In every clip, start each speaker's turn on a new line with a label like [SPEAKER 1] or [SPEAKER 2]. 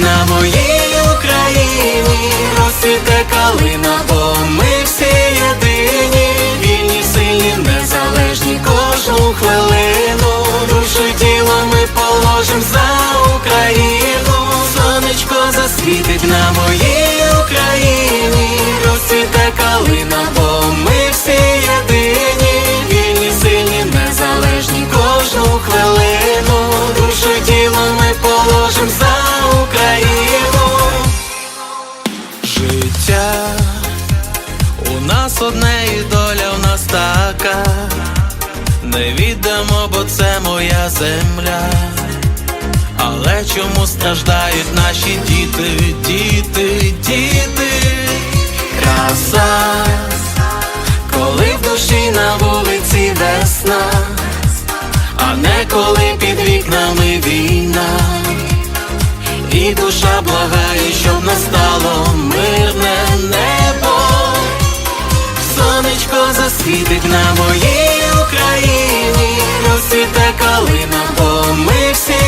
[SPEAKER 1] на моїй Україні, розсвіте калина, бо ми всі єдині, вільні, сильні, незалежні кожну хвилину. Не віддамо, бо це моя земля. Але чому страждають наші діти, діти, діти? Краса, коли в душі на вулиці весна, а не коли під вікнами війна. І душа благає, щоб настало мирне небо. Сонечко засвітить на моїй бо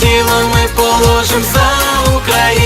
[SPEAKER 1] тіло ми положим за Україну.